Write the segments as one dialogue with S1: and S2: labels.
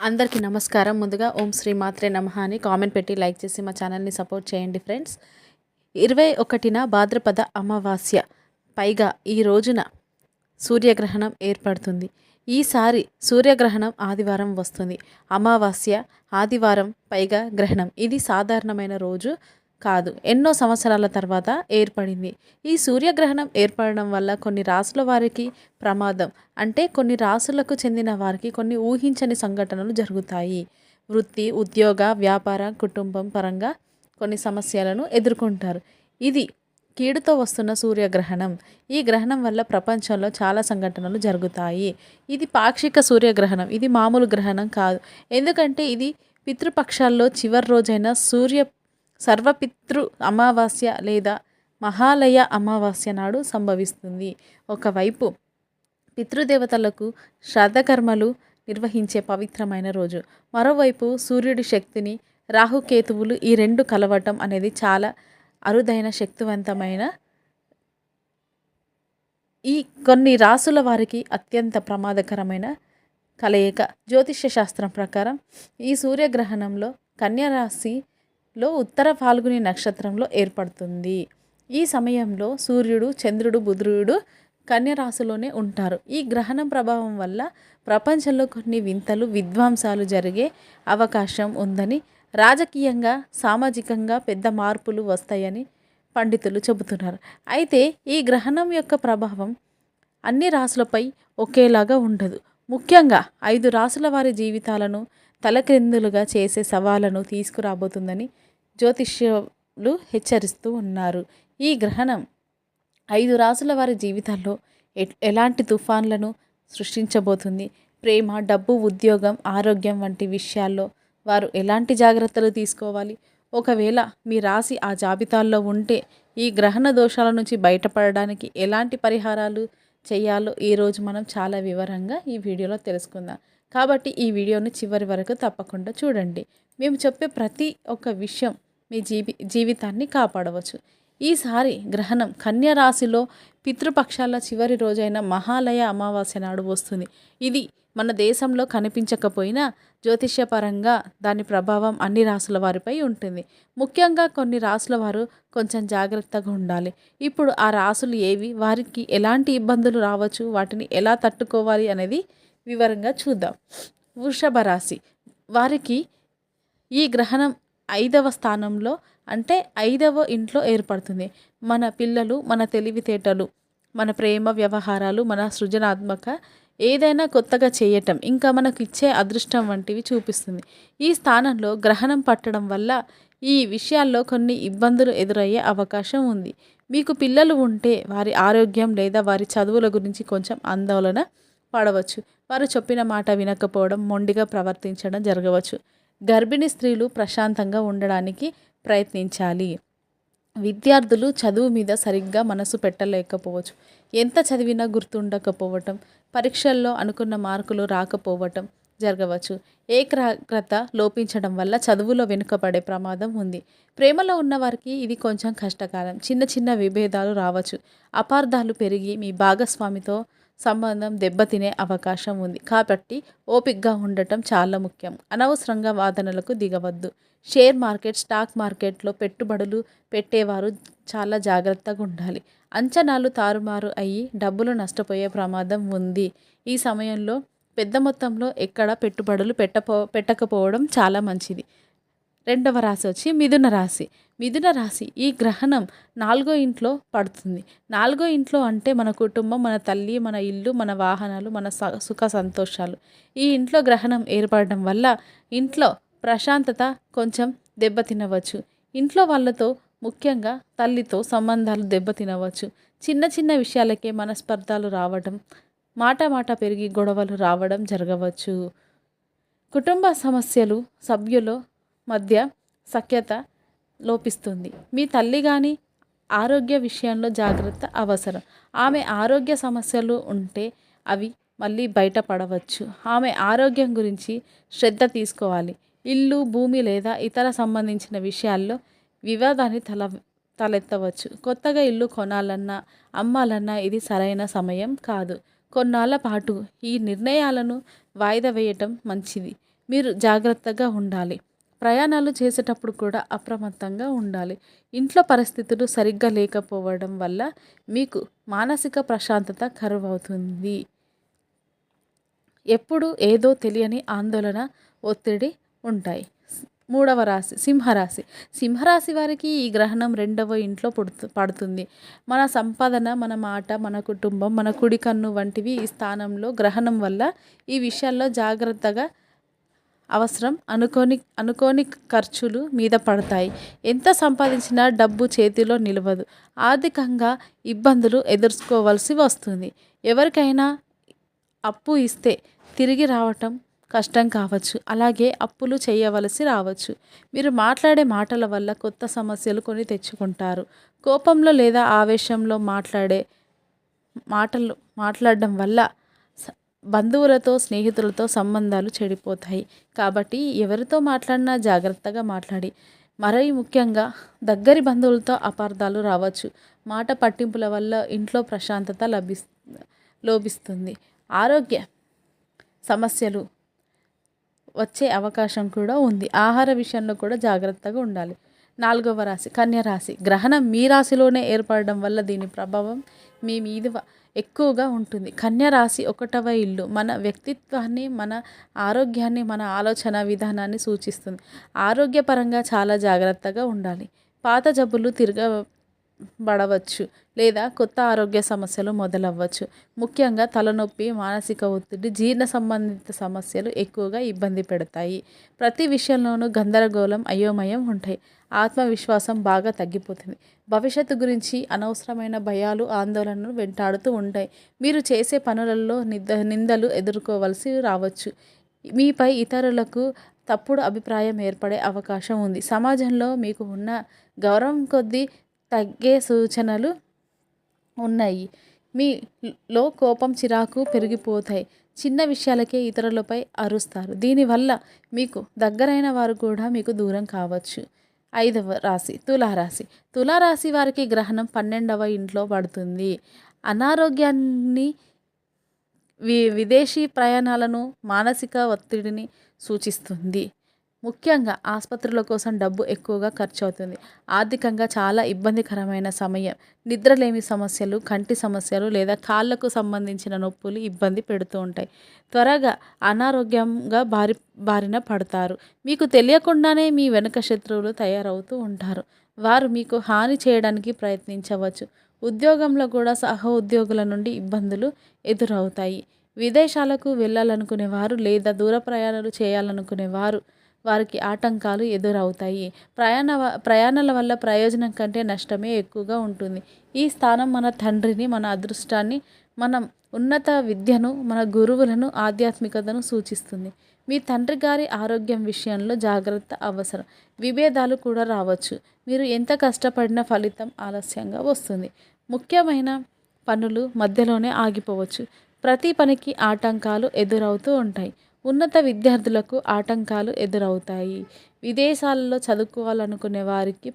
S1: అందరికీ నమస్కారం. ముందుగా ఓం శ్రీ మాత్రే నమః అని కామెంట్ పెట్టి లైక్ చేసి మా ఛానల్ని సపోర్ట్ చేయండి ఫ్రెండ్స్. ఇరవై ఒకటిన భాద్రపద అమావాస్య. పైగా ఈ రోజున సూర్యగ్రహణం ఏర్పడుతుంది. ఈసారి సూర్యగ్రహణం ఆదివారం వస్తుంది. అమావాస్య ఆదివారం పైగా గ్రహణం. ఇది సాధారణమైన రోజు. కాదు. ఎన్నో సంవత్సరాల తర్వాత ఏర్పడింది. ఈ సూర్యగ్రహణం ఏర్పడడం వల్ల కొన్ని రాసుల వారికి ప్రమాదం. అంటే కొన్ని రాసులకు చెందిన వారికి కొన్ని ఊహించని సంఘటనలు జరుగుతాయి. వృత్తి ఉద్యోగ వ్యాపార కుటుంబం పరంగా కొన్ని సమస్యలను ఎదుర్కొంటారు. ఇది కీడుతో వస్తున్న సూర్యగ్రహణం. ఈ గ్రహణం వల్ల ప్రపంచంలో చాలా సంఘటనలు జరుగుతాయి. ఇది పాక్షిక సూర్యగ్రహణం. ఇది మామూలు గ్రహణం కాదు. ఎందుకంటే ఇది పితృపక్షాల్లో చివరి రోజైన సూర్య సర్వపితృ అమావాస్య లేదా మహాలయ అమావాస్య నాడు సంభవిస్తుంది. ఒకవైపు పితృదేవతలకు శ్రాద్ధకర్మలు నిర్వహించే పవిత్రమైన రోజు. మరోవైపు సూర్యుడి శక్తిని రాహుకేతువులు ఈ రెండు కలవటం అనేది చాలా అరుదైన శక్తివంతమైన ఈ కొన్ని రాసుల వారికి అత్యంత ప్రమాదకరమైన కలయిక. జ్యోతిష్య శాస్త్రం ప్రకారం ఈ సూర్యగ్రహణంలో కన్యరాశి లో ఉత్తర ఫాల్గుని నక్షత్రంలో ఏర్పడుతుంది. ఈ సమయంలో సూర్యుడు చంద్రుడు బుధుడు కన్యరాశిలోనే ఉంటారు. ఈ గ్రహణం ప్రభావం వల్ల ప్రపంచంలో కొన్ని వింతలు విధ్వంసాలు జరిగే అవకాశం ఉందని రాజకీయంగా సామాజికంగా పెద్ద మార్పులు వస్తాయని పండితులు చెబుతున్నారు. అయితే ఈ గ్రహణం యొక్క ప్రభావం అన్ని రాసులపై ఒకేలాగా ఉండదు. ముఖ్యంగా ఐదు రాసుల వారి జీవితాలను తలక్రిందులుగా చేసే సవాళ్ళను తీసుకురాబోతుందని జ్యోతిష్యులు హెచ్చరిస్తూ ఉన్నారు. ఈ గ్రహణం ఐదు రాసుల వారి జీవితాల్లో ఎ- ఎలాంటి తుఫాన్లను సృష్టించబోతుంది? ప్రేమ డబ్బు ఉద్యోగం ఆరోగ్యం వంటి విషయాల్లో వారు ఎలాంటి జాగ్రత్తలు తీసుకోవాలి? ఒకవేళ మీ రాశి ఆ జాబితాల్లో ఉంటే ఈ గ్రహణ దోషాల నుంచి బయటపడడానికి ఎలాంటి పరిహారాలు చేయాలో ఈరోజు మనం చాలా వివరంగా ఈ వీడియోలో తెలుసుకుందాం. కాబట్టి ఈ వీడియోని చివరి వరకు తప్పకుండా చూడండి. మేము చెప్పే ప్రతి ఒక్క విషయం మీ జీవి జీవితాన్ని కాపాడవచ్చు. ఈసారి గ్రహణం కన్య రాశిలో పితృపక్షాల చివరి రోజైన మహాలయ అమావాస్య నాడు వస్తుంది. ఇది మన దేశంలో కనిపించకపోయినా జ్యోతిష్యపరంగా దాని ప్రభావం అన్ని రాసుల వారిపై ఉంటుంది. ముఖ్యంగా కొన్ని రాసుల వారు కొంచెం జాగ్రత్తగా ఉండాలి. ఇప్పుడు ఆ రాసులు ఏవి? వారికి ఎలాంటి ఇబ్బందులు రావచ్చు? వాటిని ఎలా తట్టుకోవాలి? అనేది వివరంగా చూద్దాం. వృషభ రాశి. వారికి ఈ గ్రహణం ఐదవ స్థానంలో అంటే ఐదవ ఇంట్లో ఏర్పడుతుంది. మన పిల్లలు మన తెలివితేటలు మన ప్రేమ వ్యవహారాలు మన సృజనాత్మక ఏదైనా కొత్తగా చేయటం ఇంకా మనకు ఇచ్చే అదృష్టం వంటివి చూపిస్తుంది. ఈ స్థానంలో గ్రహణం పట్టడం వల్ల ఈ విషయాల్లో కొన్ని ఇబ్బందులు ఎదురయ్యే అవకాశం ఉంది. మీకు పిల్లలు ఉంటే వారి ఆరోగ్యం లేదా వారి చదువుల గురించి కొంచెం ఆందోళన పడవచ్చు. వారు చెప్పిన మాట వినకపోవడం మొండిగా ప్రవర్తించడం జరగవచ్చు. గర్భిణీ స్త్రీలు ప్రశాంతంగా ఉండడానికి ప్రయత్నించాలి. విద్యార్థులు చదువు మీద సరిగ్గా మనసు పెట్టలేకపోవచ్చు. ఎంత చదివినా గుర్తుండకపోవటం పరీక్షల్లో అనుకున్న మార్కులు రాకపోవటం జరగవచ్చు. ఏకాగ్రత లోపించడం వల్ల చదువులో వెనుకబడే ప్రమాదం ఉంది. ప్రేమలో ఉన్న వారికి ఇది కొంచెం కష్టకాలం. చిన్న చిన్న విభేదాలు రావచ్చు. అపార్థాలు పెరిగి మీ భాగస్వామితో సంబంధం దెబ్బతినే అవకాశం ఉంది. కాబట్టి ఓపిక్గా ఉండటం చాలా ముఖ్యం. అనవసరంగా వాదనలకు దిగవద్దు. షేర్ మార్కెట్ స్టాక్ మార్కెట్లో పెట్టుబడులు పెట్టేవారు చాలా జాగ్రత్తగా ఉండాలి. అంచనాలు తారుమారు అయ్యి డబ్బులు నష్టపోయే ప్రమాదం ఉంది. ఈ సమయంలో పెద్ద మొత్తంలో ఎక్కడ పెట్టుబడులు పెట్టపో పెట్టకపోవడం చాలా మంచిది. రెండవ రాశి వచ్చి మిథున రాశి. మిథున రాశి ఈ గ్రహణం నాలుగో ఇంట్లో పడుతుంది. నాలుగో ఇంట్లో అంటే మన కుటుంబం మన తల్లి మన ఇల్లు మన వాహనాలు మన స- సుఖ సంతోషాలు. ఈ ఇంట్లో గ్రహణం ఏర్పడడం వల్ల ఇంట్లో ప్రశాంతత కొంచెం దెబ్బతినవచ్చు. ఇంట్లో వాళ్ళతో ముఖ్యంగా తల్లితో సంబంధాలు దెబ్బతినవచ్చు. చిన్న చిన్న విషయాలకే మనస్పర్ధాలు రావడం మాట మాట పెరిగి గొడవలు రావడం జరగవచ్చు. కుటుంబ సమస్యలు సభ్యులు మధ్య సఖ్యత లోపిస్తుంది. మీ తల్లి కానీ ఆరోగ్య విషయంలో జాగ్రత్త అవసరం. ఆమె ఆరోగ్య సమస్యలు ఉంటే అవి మళ్ళీ బయటపడవచ్చు. ఆమె ఆరోగ్యం గురించి శ్రద్ధ తీసుకోవాలి. ఇల్లు భూమి లేదా ఇతర సంబంధించిన విషయాల్లో వివాదాన్ని తల తలెత్తవచ్చు. కొత్తగా ఇల్లు కొనాలన్నా అమ్మాలన్నా ఇది సరైన సమయం కాదు. కొన్నాళ్ళ పాటు ఈ నిర్ణయాలను వాయిదా వేయటం మంచిది. మీరు జాగ్రత్తగా ఉండాలి. ప్రయాణాలు చేసేటప్పుడు కూడా అప్రమత్తంగా ఉండాలి. ఇంట్లో పరిస్థితులు సరిగ్గా లేకపోవడం వల్ల మీకు మానసిక ప్రశాంతత కరువవుతుంది. ఎప్పుడు ఏదో తెలియని ఆందోళన ఒత్తిడి ఉంటాయి. మూడవ రాశి సింహరాశి. సింహరాశి వారికి ఈ గ్రహణం రెండవ ఇంట్లో పుడుతు పడుతుంది. మన సంపాదన మన మాట మన కుటుంబం మన కుడి కన్ను వంటివి ఈ స్థానంలో గ్రహణం వల్ల ఈ విషయాల్లో జాగ్రత్తగా అవసరం. అనుకోని అనుకోని ఖర్చులు మీద పడతాయి. ఎంత సంపాదించినా డబ్బు చేతిలో నిలవదు. ఆర్థికంగా ఇబ్బందులు ఎదుర్కోవాల్సి వస్తుంది. ఎవరికైనా అప్పు ఇస్తే తిరిగి రావటం కష్టం కావచ్చు. అలాగే అప్పులు చేయవలసి రావచ్చు. మీరు మాట్లాడే మాటల వల్ల కొత్త సమస్యలు కొని తెచ్చుకుంటారు. కోపంలో లేదా ఆవేశంలో మాట్లాడే మాటలు మాట్లాడడం వల్ల బంధువులతో స్నేహితులతో సంబంధాలు చెడిపోతాయి. కాబట్టి ఎవరితో మాట్లాడినా జాగ్రత్తగా మాట్లాడి. మరీ ముఖ్యంగా దగ్గరి బంధువులతో అపార్థాలు రావచ్చు. మాట పట్టింపుల వల్ల ఇంట్లో ప్రశాంతత లభిస్ లోపిస్తుంది ఆరోగ్య సమస్యలు వచ్చే అవకాశం కూడా ఉంది. ఆహార విషయంలో కూడా జాగ్రత్తగా ఉండాలి. నాలుగవ రాశి కన్యరాశి గ్రహణం మీ రాశిలోనే ఏర్పడడం వల్ల దీని ప్రభావం మీ మీద ఎక్కువగా ఉంటుంది. కన్యరాశి ఒకటవ ఇల్లు మన వ్యక్తిత్వాన్ని మన ఆరోగ్యాన్ని మన ఆలోచన విధానాన్ని సూచిస్తుంది. ఆరోగ్యపరంగా చాలా జాగ్రత్తగా ఉండాలి. పాత జబ్బులు తిరగ పడవచ్చు లేదా కొత్త ఆరోగ్య సమస్యలు మొదలవ్వచ్చు. ముఖ్యంగా తలనొప్పి మానసిక ఒత్తిడి జీర్ణ సంబంధిత సమస్యలు ఎక్కువగా ఇబ్బంది పెడతాయి. ప్రతి విషయంలోనూ గందరగోళం అయోమయం ఉంటాయి. ఆత్మవిశ్వాసం బాగా తగ్గిపోతుంది. భవిష్యత్తు గురించి అనవసరమైన భయాలు ఆందోళనలు వెంటాడుతూ ఉంటాయి. మీరు చేసే పనులలో నిద నిందలు ఎదుర్కోవలసి రావచ్చు. మీపై ఇతరులకు తప్పుడు అభిప్రాయం ఏర్పడే అవకాశం ఉంది. సమాజంలో మీకు ఉన్న గౌరవం కొద్దీ తగ్గే సూచనలు ఉన్నాయి. మీలో కోపం చిరాకు పెరిగిపోతాయి. చిన్న విషయాలకే ఇతరులపై అరుస్తారు. దీనివల్ల మీకు దగ్గరైన వారు కూడా మీకు దూరం కావచ్చు. ఐదవ రాశి తులారాశి. తులారాశి వారికి గ్రహణం పన్నెండవ ఇంట్లో పడుతుంది. అనారోగ్యాన్ని వి విదేశీ ప్రయాణాలను మానసిక ఒత్తిడిని సూచిస్తుంది. ముఖ్యంగా ఆసుపత్రుల కోసం డబ్బు ఎక్కువగా ఖర్చు అవుతుంది ఆర్థికంగా చాలా ఇబ్బందికరమైన సమయం. నిద్రలేమి సమస్యలు కంటి సమస్యలు లేదా కాళ్ళకు సంబంధించిన నొప్పులు ఇబ్బంది పెడుతూ ఉంటాయి. త్వరగా అనారోగ్యంగా బారి బారిన పడతారు. మీకు తెలియకుండానే మీ వెనుక శత్రువులు తయారవుతూ ఉంటారు. వారు మీకు హాని చేయడానికి ప్రయత్నించవచ్చు. ఉద్యోగంలో కూడా సహ ఉద్యోగుల నుండి ఇబ్బందులు ఎదురవుతాయి. విదేశాలకు వెళ్ళాలనుకునేవారు లేదా దూర ప్రయాణాలు చేయాలనుకునేవారు వారికి ఆటంకాలు ఎదురవుతాయి. ప్రయాణ ప్రయాణాల వల్ల ప్రయోజనం కంటే నష్టమే ఎక్కువగా ఉంటుంది. ఈ స్థానం మన తండ్రిని మన అదృష్టాన్ని మనం ఉన్నత విద్యను మన గురువులను ఆధ్యాత్మికతను సూచిస్తుంది. మీ తండ్రి గారి ఆరోగ్యం విషయంలో జాగ్రత్త అవసరం. విభేదాలు కూడా రావచ్చు. మీరు ఎంత కష్టపడినా ఫలితం ఆలస్యంగా వస్తుంది. ముఖ్యమైన పనులు మధ్యలోనే ఆగిపోవచ్చు. ప్రతి పనికి ఆటంకాలు ఎదురవుతూ ఉంటాయి. ఉన్నత విద్యార్థులకు ఆటంకాలు ఎదురవుతాయి. విదేశాలలో చదువుకోవాలనుకునే వారికి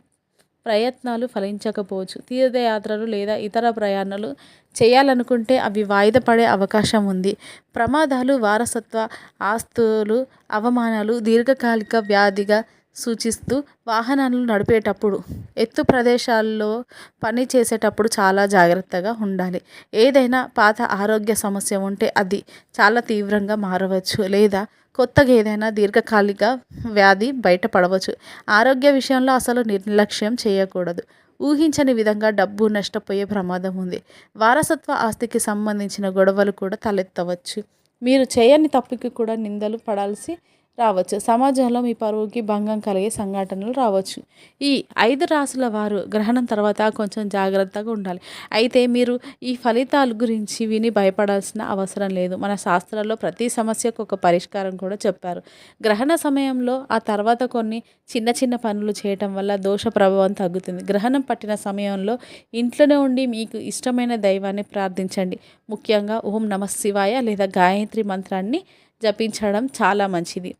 S1: ప్రయత్నాలు ఫలించకపోవచ్చు. తీర్థయాత్రలు లేదా ఇతర ప్రయాణాలు చేయాలనుకుంటే అవి వాయిదా పడే అవకాశం ఉంది. ప్రమాదాలు వారసత్వ ఆస్తులు అవమానాలు దీర్ఘకాలిక వ్యాధిగా సూచిస్తూ వాహనాలను నడిపేటప్పుడు ఎత్తు ప్రదేశాల్లో పని చేసేటప్పుడు చాలా జాగ్రత్తగా ఉండాలి. ఏదైనా పాత ఆరోగ్య సమస్య ఉంటే అది చాలా తీవ్రంగా మారవచ్చు. లేదా కొత్తగా ఏదైనా దీర్ఘకాలిక వ్యాధి బయటపడవచ్చు. ఆరోగ్య విషయంలో అసలు నిర్లక్ష్యం చేయకూడదు. ఊహించని విధంగా డబ్బు నష్టపోయే ప్రమాదం ఉంది. వారసత్వ ఆస్తికి సంబంధించిన గొడవలు కూడా తలెత్తవచ్చు. మీరు చేయని తప్పుకి కూడా నిందలు పడాల్సి రావచ్చు. సమాజంలో మీ పరువుకి భంగం కలిగే సంఘటనలు రావచ్చు. ఈ ఐదు రాసుల వారు గ్రహణం తర్వాత కొంచెం జాగ్రత్తగా ఉండాలి. అయితే మీరు ఈ ఫలితాల గురించి విని భయపడాల్సిన అవసరం లేదు. మన శాస్త్రాల్లో ప్రతి సమస్యకు ఒక పరిష్కారం కూడా చెప్పారు. గ్రహణ సమయంలో ఆ తర్వాత కొన్ని చిన్న చిన్న పనులు చేయటం వల్ల దోష ప్రభావం తగ్గుతుంది. గ్రహణం పట్టిన సమయంలో ఇంట్లోనే ఉండి మీకు ఇష్టమైన దైవాన్ని ప్రార్థించండి. ముఖ్యంగా ఓం నమ శివాయ లేదా గాయత్రి మంత్రాన్ని జపించడం చాలా మంచిది.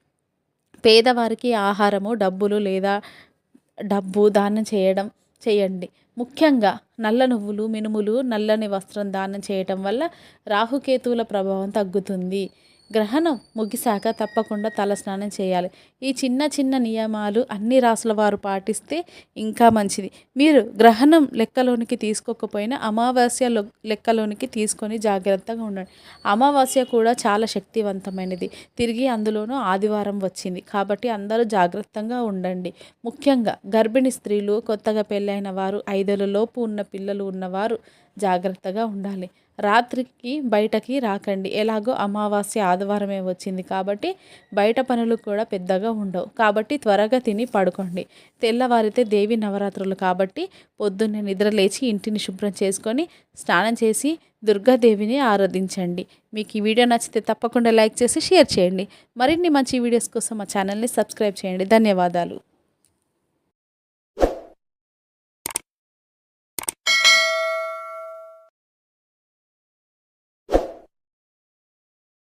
S1: పేదవారికి ఆహారము డబ్బులు లేదా డబ్బు దానం చేయడం చేయండి. ముఖ్యంగా నల్ల నువ్వులు మినుములు నల్లని వస్త్రం దానం చేయటం వల్ల రాహుకేతువుల ప్రభావం తగ్గుతుంది. గ్రహణం ముగిశాక తప్పకుండా తలస్నానం చేయాలి. ఈ చిన్న చిన్న నియమాలు అన్ని రాసుల వారు పాటిస్తే ఇంకా మంచిది. మీరు గ్రహణం లెక్కలోనికి తీసుకోకపోయినా అమావాస్య లెక్కలోనికి తీసుకొని జాగ్రత్తగా ఉండండి. అమావాస్య కూడా చాలా శక్తివంతమైనది. తిరిగి అందులోనూ ఆదివారం వచ్చింది. కాబట్టి అందరూ జాగ్రత్తగా ఉండండి. ముఖ్యంగా గర్భిణీ స్త్రీలు కొత్తగా పెళ్ళైన వారు ఐదేళ్ళలోపు ఉన్న పిల్లలు ఉన్నవారు జాగ్రత్తగా ఉండాలి. రాత్రికి బయటకి రాకండి. ఎలాగో అమావాస్య ఆదివారమే వచ్చింది కాబట్టి బయట పనులు కూడా పెద్దగా ఉండవు. కాబట్టి త్వరగా తిని పడుకోండి. తెల్లవారితే దేవి నవరాత్రులు కాబట్టి పొద్దున్నే నిద్ర లేచి ఇంటిని శుభ్రం చేసుకొని స్నానం చేసి దుర్గాదేవిని ఆరాధించండి. మీకు ఈ వీడియో నచ్చితే తప్పకుండా లైక్ చేసి షేర్ చేయండి. మరిన్ని మంచి వీడియోస్ కోసం మా ఛానల్ని సబ్స్క్రైబ్ చేయండి. ధన్యవాదాలు.